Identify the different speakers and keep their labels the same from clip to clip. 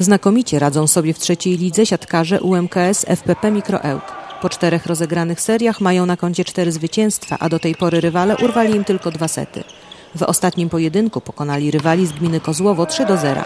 Speaker 1: Znakomicie radzą sobie w trzeciej lidze siatkarze UMKS FPP Mikroełk. Po czterech rozegranych seriach mają na koncie cztery zwycięstwa, a do tej pory rywale urwali im tylko dwa sety. W ostatnim pojedynku pokonali rywali z gminy Kozłowo 3 do 0.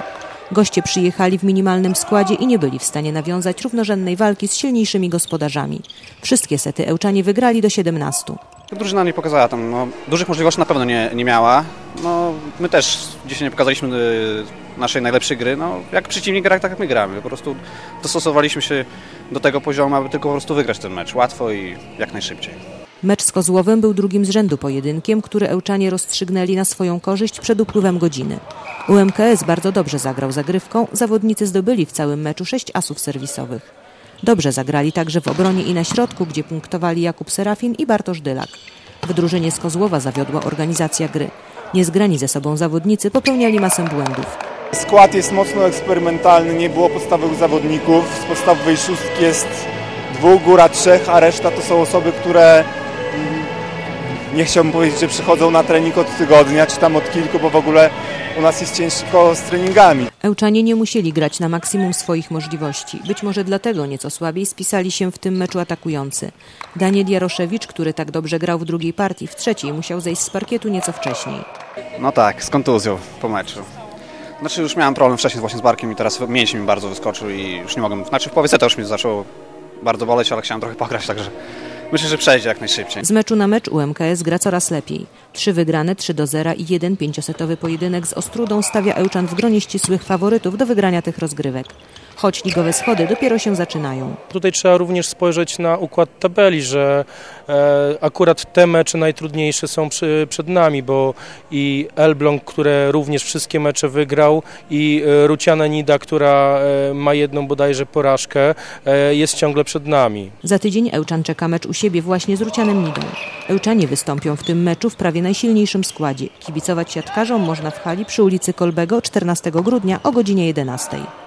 Speaker 1: Goście przyjechali w minimalnym składzie i nie byli w stanie nawiązać równorzędnej walki z silniejszymi gospodarzami. Wszystkie sety Ełczanie wygrali do 17.
Speaker 2: Drużyna nie pokazała tam, no, dużych możliwości na pewno nie, nie miała. No, my też dzisiaj nie pokazaliśmy y, naszej najlepszej gry. No, jak przeciwnik gra, tak my gramy. Po prostu dostosowaliśmy się do tego poziomu, aby tylko po prostu wygrać ten mecz. Łatwo i jak najszybciej.
Speaker 1: Mecz z Kozłowem był drugim z rzędu pojedynkiem, który Ełczanie rozstrzygnęli na swoją korzyść przed upływem godziny. UMKS bardzo dobrze zagrał zagrywką, zawodnicy zdobyli w całym meczu sześć asów serwisowych. Dobrze zagrali także w obronie i na środku, gdzie punktowali Jakub Serafin i Bartosz Dylak. W drużynie z Kozłowa zawiodła organizacja gry. Niezgrani ze sobą zawodnicy popełniali masę błędów.
Speaker 3: Skład jest mocno eksperymentalny, nie było podstawowych zawodników. Z podstawowej szóstki jest dwóch, góra trzech, a reszta to są osoby, które mm, nie chciałbym powiedzieć, że przychodzą na trening od tygodnia, czy tam od kilku, bo w ogóle u nas jest ciężko z treningami.
Speaker 1: Ełczanie nie musieli grać na maksimum swoich możliwości. Być może dlatego nieco słabiej spisali się w tym meczu atakujący. Daniel Jaroszewicz, który tak dobrze grał w drugiej partii, w trzeciej musiał zejść z parkietu nieco wcześniej.
Speaker 2: No tak, z kontuzją po meczu. Znaczy już miałem problem wcześniej właśnie z barkiem i teraz mięsień mi bardzo wyskoczył i już nie mogłem. Znaczy w połowie seta już mi zaczęło bardzo boleć, ale chciałem trochę pograć, także myślę, że przejdzie jak najszybciej.
Speaker 1: Z meczu na mecz UMKS gra coraz lepiej. Trzy wygrane, 3 do 0 i jeden pięciosetowy pojedynek z Ostrudą stawia Ełczan w gronie ścisłych faworytów do wygrania tych rozgrywek. Choć ligowe schody dopiero się zaczynają.
Speaker 4: Tutaj trzeba również spojrzeć na układ tabeli, że e, akurat te mecze najtrudniejsze są przy, przed nami, bo i Elbląg, które również wszystkie mecze wygrał i e, Ruciana Nida, która e, ma jedną bodajże porażkę, jest ciągle przed nami.
Speaker 1: Za tydzień Ełczan czeka mecz u siebie właśnie z Rucianem Nidą. Ełczanie wystąpią w tym meczu w prawie najsilniejszym składzie. Kibicować siatkarzom można w hali przy ulicy Kolbego 14 grudnia o godzinie 11.